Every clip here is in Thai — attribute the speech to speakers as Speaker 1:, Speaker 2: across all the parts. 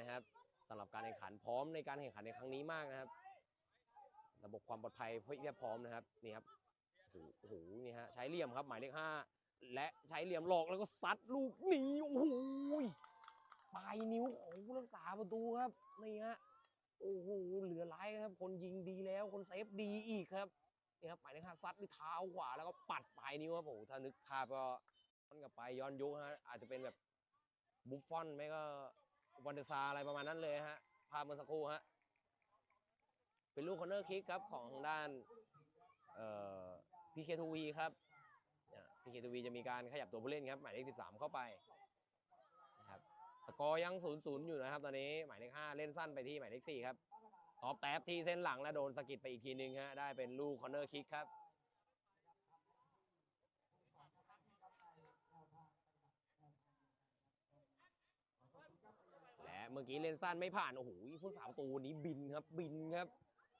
Speaker 1: นะครับสำหรับการแข่งขันพร้อมในการแข่งขันในครั้งนี้มากนะครับ ระบบความปลอดภัยเพียบพร้อมนะครับนี่ครับโอ้โหโอ้โหนี่ฮะใช้เหลี่ยมครับหมายเลขห้าและใช้เหลี่ยมหลอกแล้วก็ซัดลูกหนีโอ้โหปลายนิ้วของผู้รักษาประตูครับนี่ฮะโอ้โหเหลือร้ายครับ คนยิงดีแล้วคนเซฟดีอีกครับนี่ครับหมายเลขห้าซัดด้วยเท้าขวาแล้วก็ปัดปลายนิ้วครับโอ้โหถ้านึกภาพก็ย้อนกลับไปย้อนยุคฮะอาจจะเป็นแบบบุฟฟอนไม่ก็ วันเดอร์ซาอะไรประมาณนั้นเลยฮะภาพเมื่อสักครู่ฮะเป็นลูกคอร์เนอร์คิกครับของทางด้านพีเคทูวีครับพีเคทูวีจะมีการขยับตัวผู้เล่นครับหมายเลข 13 เข้าไปนะครับสกอร์ยัง0ูนย์อยู่นะครับ ตอนนี้หมายเลข 5 เล่นสั้นไปที่หมายเลข 4 ครับตอบแท็บที่เส้นหลังแล้วโดนสกิดไปอีกทีนึงฮะได้เป็นลูกคอร์เนอร์คิกครับ และ เมื่อกี้เล่นสั้นไม่ผ่านโอ้โหผู้สาวตัวนี้บินครับบินครับ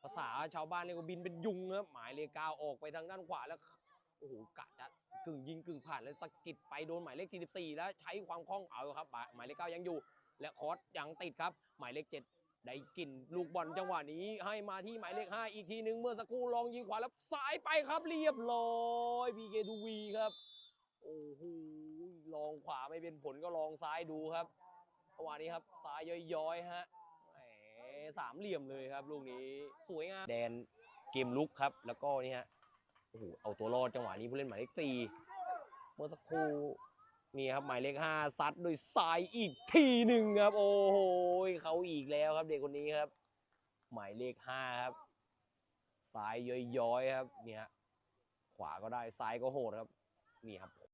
Speaker 1: ภาษาชาวบ้านเรียกว่าบินเป็นยุงครับหมายเลขเก้าออกไปทางด้านขวาแล้วโอ้โหกะจะกึ่งยิงกึ่งผ่านแล้วสกิดไปโดนหมายเลข 44 แล้วใช้ความคล่องเอาครับ หมายเลขเก้ายังอยู่ และคอสยังติดครับ หมายเลขเจ็ดได้กินลูกบอลจังหวะนี้ ให้มาที่หมายเลขห้าอีกทีหนึ่งเมื่อสักครู่ลองยิงขวาแล้วสายไปครับเรียบร้อยพีเกดูวีครับ โอ้โหลองขวาไม่เป็นผลก็ลองซ้ายดูครับ จังหวะนี้ครับซ้ายย้อยๆฮะสามเหลี่ยมเลยครับลูกนี้สวยงามแดนเกมลุกครับ แล้วก็นี่ฮะโอ้โหเอาตัวรอดจังหวะนี้ผู้เล่นหมายเลขสี่เมื่อสักครู่นี่ครับหมายเลขห้าซัดโดยสายอีกทีหนึ่งครับ โอ้โหเขาอีกแล้วครับเด็กคนนี้ครับ หมายเลขห้าครับซ้ายย้อยๆครับเนี่ยฮะขวาก็ได้ซ้ายก็โหดครับนี่ครับ